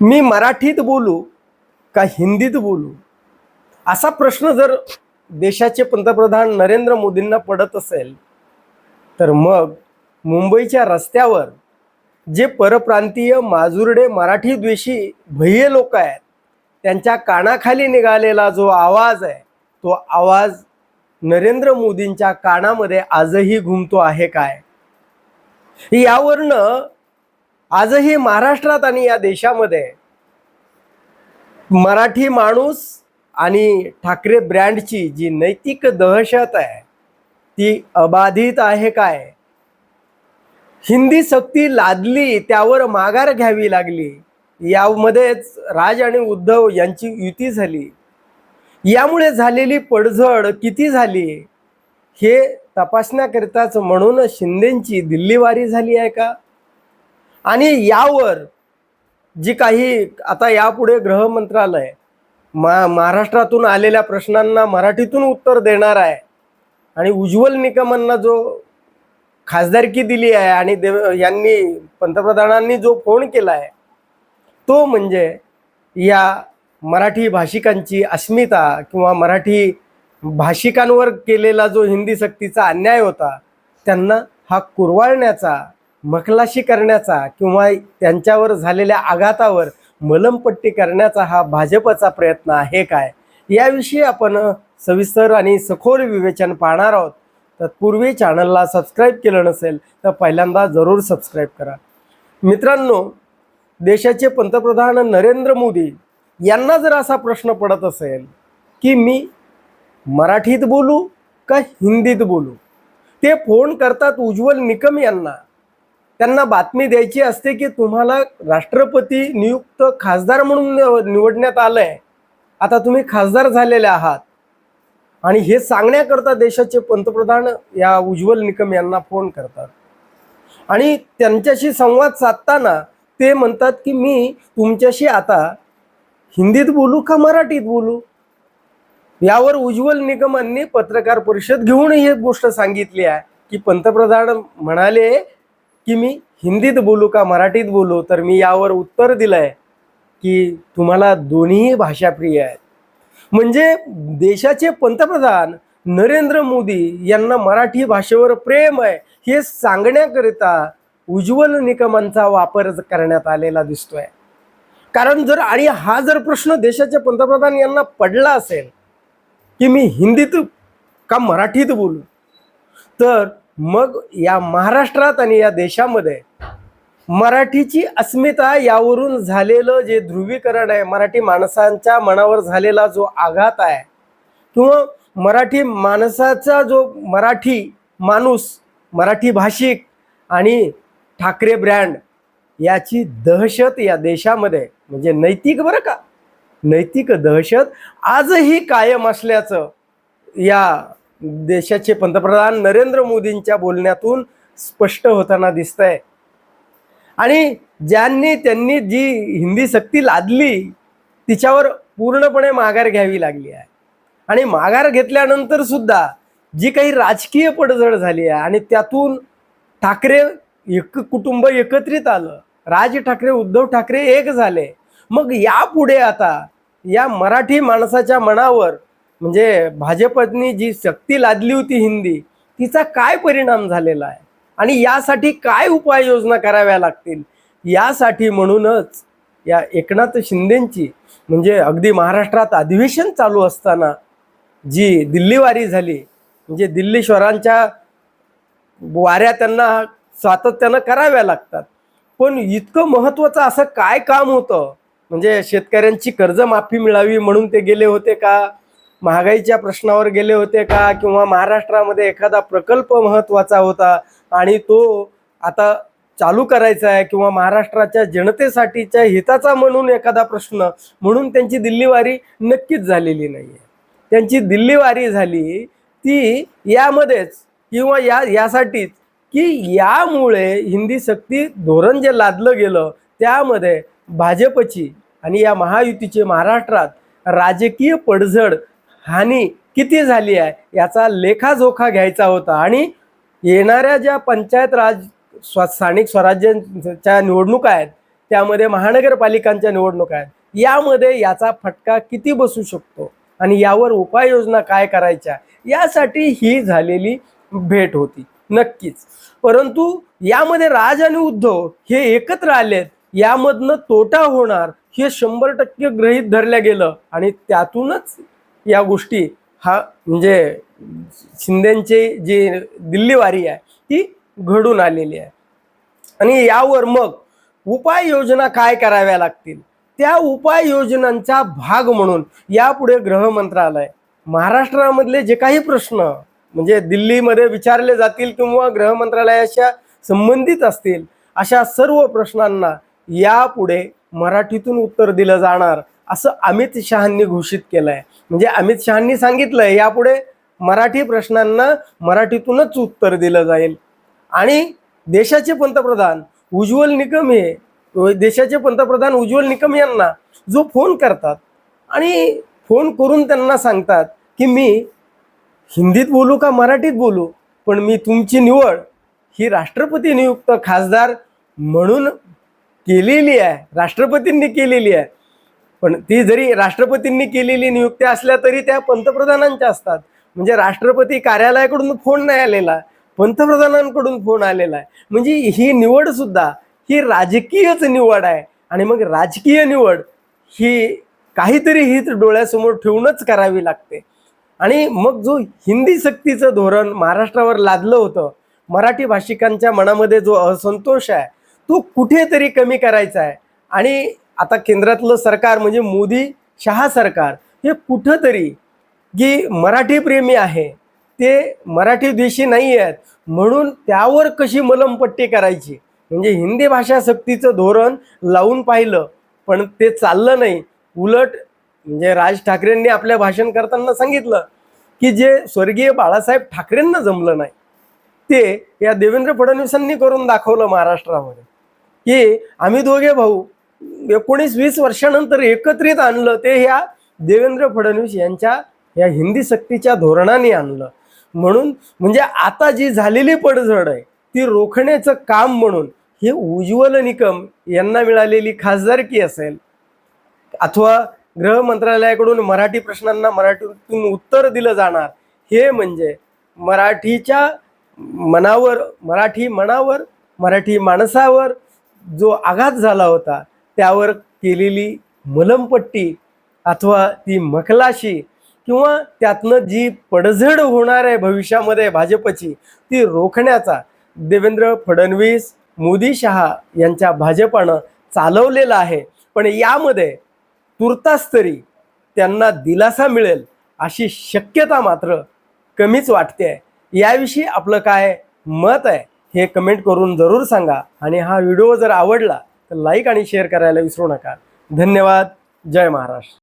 मी मराठीत बोलू का हिंदीत बोलू? असा प्रश्न जर देशाचे पंतप्रधान नरेंद्र मोदींना पडत असेल तर मग मुंबईच्या रस्त्यावर जे परप्रांतीय माजुर्डे मराठी द्वेषी भय्ये लोक आहेत त्यांच्या कानाखाली निघालेला जो आवाज आहे तो आवाज नरेंद्र मोदींच्या कानामध्ये आजही घुमतो आहे काय? यावरनं आजही महाराष्ट्रात आणि या देशामध्ये मराठी माणूस आणि ठाकरे ब्रँडची जी नैतिक दहशत आहे ती अबाधित आहे काय? हिंदी सक्ती लादली त्यावर माघार घ्यावी लागली. यामध्येच राज आणि उद्धव यांची युती झाली. यामुळे झालेली पडझड किती झाली? हे तपासण्याकरिताच म्हणून शिंदेची दिल्लीवारी झाली आहे का? आणि यावर जी काही आता यापुढे गृह मंत्रालय मा महाराष्ट्रातून आलेल्या प्रश्नांना मराठीतून उत्तर देणार आहे. आणि उज्ज्वल निकमांना जो खासदारकी दिली आहे आणि देव यांनी पंतप्रधानांनी जो फोन केला आहे तो म्हणजे या मराठी भाषिकांची अस्मिता किंवा मराठी भाषिकांवर केलेला जो हिंदी सक्तीचा अन्याय होता त्यांना हा कुरवाळण्याचा मखलाशी करण्याचा किंवा त्यांच्यावर झालेल्या आघातावर मलमपट्टी करण्याचा हा भाजपचा प्रयत्न आहे काय? याविषयी आपण सविस्तर आणि सखोल विवेचन पाहणार आहोत. तत्पूर्वी चॅनलला सबस्क्राईब केलं नसेल तर पहिल्यांदा जरूर सबस्क्राईब करा. मित्रांनो देशाचे पंतप्रधान नरेंद्र मोदी यांना जर असा प्रश्न पडत असेल की मी मराठीत बोलू का हिंदीत बोलू? ते फोन करतात उज्ज्वल निकम यांना. त्यांना बातमी द्यायची असते की तुम्हाला राष्ट्रपती नियुक्त खासदार म्हणून निवडण्यात आलं आहे आता तुम्ही खासदार झालेले आहात. आणि हे सांगण्याकरता देशाचे पंतप्रधान या उज्ज्वल निकम यांना फोन करतात. आणि त्यांच्याशी संवाद साधताना ते म्हणतात की मी तुमच्याशी आता हिंदीत बोलू का मराठीत बोलू? यावर उज्ज्वल निगमांनी पत्रकार परिषद घेऊन ही गोष्ट सांगितली आहे की पंतप्रधान म्हणाले की मी हिंदीत बोलू का मराठीत बोलू तर मी यावर उत्तर दिलंय की तुम्हाला दोन्ही भाषा प्रिय आहेत. म्हणजे देशाचे पंतप्रधान नरेंद्र मोदी यांना मराठी भाषेवर प्रेम आहे हे सांगण्याकरिता उज्ज्वल निकमांचा वापर करण्यात आलेला दिसतोय. कारण जर आणि हा जर प्रश्न देशाचे पंतप्रधान यांना पडला असेल की मी हिंदीत का मराठीत बोलू तर मग या महाराष्ट्रात आणि या देशामध्ये मराठीची अस्मिता यावरून झालेलं जे ध्रुवीकरण आहे मराठी माणसांच्या मनावर झालेला जो आघात आहे किंवा मराठी माणसाचा जो मराठी माणूस मराठी भाषिक आणि ठाकरे ब्रँड याची दहशत या देशामध्ये म्हणजे नैतिक बरं का? नैतिक दहशत आजही कायम असल्याचं या देशाचे पंतप्रधान नरेंद्र मोदींच्या बोलण्यातून स्पष्ट होताना दिसतंय. आणि ज्यांनी त्यांनी जी हिंदी सक्ती लादली तिच्यावर पूर्णपणे माघार घ्यावी लागली आहे. आणि माघार घेतल्यानंतर सुद्धा जी काही राजकीय पडझड झाली आहे आणि त्यातून ठाकरे एक कुटुंब एकत्रित आलं राज ठाकरे उद्धव ठाकरे एक झाले मग यापुढे आता या मराठी माणसाच्या मनावर म्हणजे भाजपनी जी शक्ती लादली होती हिंदी तिचा काय परिणाम झालेला आहे? आणि यासाठी काय उपाययोजना कराव्या लागतील? यासाठी म्हणूनच या एकनाथ शिंदेंची म्हणजे अगदी महाराष्ट्रात अधिवेशन चालू असताना जी दिल्लीवारी झाली म्हणजे दिल्लीश्वरांच्या वाऱ्या त्यांना सातत्यानं कराव्या लागतात. पण इतकं महत्त्वाचं असं काय काम होतं? म्हणजे शेतकऱ्यांची कर्जमाफी मिळावी म्हणून ते गेले होते का? महागाईच्या प्रश्नावर गेले होते का? किंवा महाराष्ट्रामध्ये एखादा प्रकल्प महत्त्वाचा होता आणि तो आता चालू करायचा आहे किंवा महाराष्ट्राच्या जनतेसाठीच्या हिताचा म्हणून एखादा प्रश्न म्हणून त्यांची दिल्लीवारी नक्कीच झालेली नाही आहे त्यांची दिल्लीवारी झाली ती यामध्येच किंवा या यासाठीच की यामुळे हिंदी सक्ती धोरण जे लादलं गेलं त्यामध्ये भाजपची आणि या महायुतीचे महाराष्ट्रात राजकीय पडझड हानी किती झाली आहे याचा लेखाजोखा घ्यायचा होता. आणि येणाऱ्या ज्या पंचायत राज स्व स्थानिक स्वराज्यांच्या निवडणुका आहेत त्यामध्ये महानगरपालिकांच्या निवडणुका आहेत यामध्ये याचा फटका किती बसू शकतो? आणि यावर उपाययोजना काय करायच्या? यासाठी ही झालेली भेट होती. नक्कीच. परंतु यामध्ये राज आणि उद्धव हे एकत्र आलेत यामधनं तोटा होणार हे शंभर टक्के गृहीत धरल्या गेलं आणि त्यातूनच या गोष्टी हा म्हणजे शिंदेची जी दिल्लीवारी आहे ती घडून आलेली आहे. आणि यावर मग उपाययोजना काय कराव्या लागतील? त्या उपाययोजनांचा भाग म्हणून यापुढे गृहमंत्रालय महाराष्ट्रामधले जे काही प्रश्न म्हणजे दिल्लीमध्ये विचारले जातील किंवा गृहमंत्रालयाच्या संबंधित असतील अशा सर्व प्रश्नांना यापुढे मराठीतून उत्तर दिलं जाणार. असं अमित शहांनी घोषित केलं आहे म्हणजे अमित शहांनी सांगितलंय यापुढे मराठी प्रश्नांना मराठीतूनच उत्तर दिलं जाईल. आणि देशाचे पंतप्रधान उज्ज्वल निकम हे देशाचे पंतप्रधान उज्ज्वल निकम यांना जो फोन करतात आणि फोन करून त्यांना सांगतात की मी हिंदीत बोलू का मराठीत बोलू पण मी तुमची निवड ही राष्ट्रपती नियुक्त खासदार म्हणून केलेली आहे राष्ट्रपतींनी केलेली आहे. पण ती जरी राष्ट्रपतींनी केलेली नियुक्त्या असल्या तरी त्या पंतप्रधानांच्या असतात. म्हणजे राष्ट्रपती कार्यालयाकडून फोन नाही आलेला पंतप्रधानांकडून फोन आलेला आहे. म्हणजे ही निवड सुद्धा ही राजकीयच निवड आहे. आणि मग राजकीय निवड ही काहीतरी हीच डोळ्यासमोर ठेवूनच करावी लागते. आणि मग जो हिंदी सक्तीचं धोरण महाराष्ट्रावर लादलं होतं मराठी भाषिकांच्या मनामध्ये जो असंतोष आहे तो कुठेतरी कमी करायचा आहे. आणि आता केंद्रातलं सरकार म्हणजे मोदी शहा सरकार हे कुठंतरी जी मराठी प्रेमी आहे ते मराठी देशी नाही आहेत म्हणून त्यावर कशी मलमपट्टी करायची? म्हणजे हिंदी भाषा सक्तीचं धोरण लावून पाहिलं पण ते चाललं नाही. उलट म्हणजे राज ठाकरेंनी आपल्या भाषण करताना सांगितलं की जे स्वर्गीय बाळासाहेब ठाकरेंना जमलं नाही ते या देवेंद्र फडणवीसांनी करून दाखवलं महाराष्ट्रामध्ये. की आम्ही दोघे भाऊ एकोणीस वीस वर्षानंतर एकत्रित आणलं ते ह्या देवेंद्र फडणवीस यांच्या या हिंदी सक्तीच्या धोरणाने आणलं. म्हणून म्हणजे आता जी झालेली पडझड आहे ती रोखण्याचं काम म्हणून हे उज्ज्वल निकम यांना मिळालेली खासदारकी असेल अथवा गृह मंत्रालयाकडून मराठी प्रश्नांना मराठीतून उत्तर दिलं जाणार हे म्हणजे मराठीच्या मनावर मराठी मनावर मराठी माणसावर जो आघात झाला होता त्यावर केलेली मलमपट्टी अथवा ती मखलाशी किंवा त्यातनं जी पडझड होणार आहे भविष्यामध्ये भाजपची ती रोखण्याचा देवेंद्र फडणवीस मोदी शहा यांच्या भाजपानं चालवलेलं आहे. पण यामध्ये तुर्तास तरी त्यांना दिलासा मिळेल अशी शक्यता मात्र कमीच वाटते आहे याविषयी आपलं काय मत आहे हे कमेंट करून जरूर सांगा. आणि हा व्हिडिओ जर आवडला तर लाईक आणि शेअर करायला विसरू नका. धन्यवाद. जय महाराष्ट्र.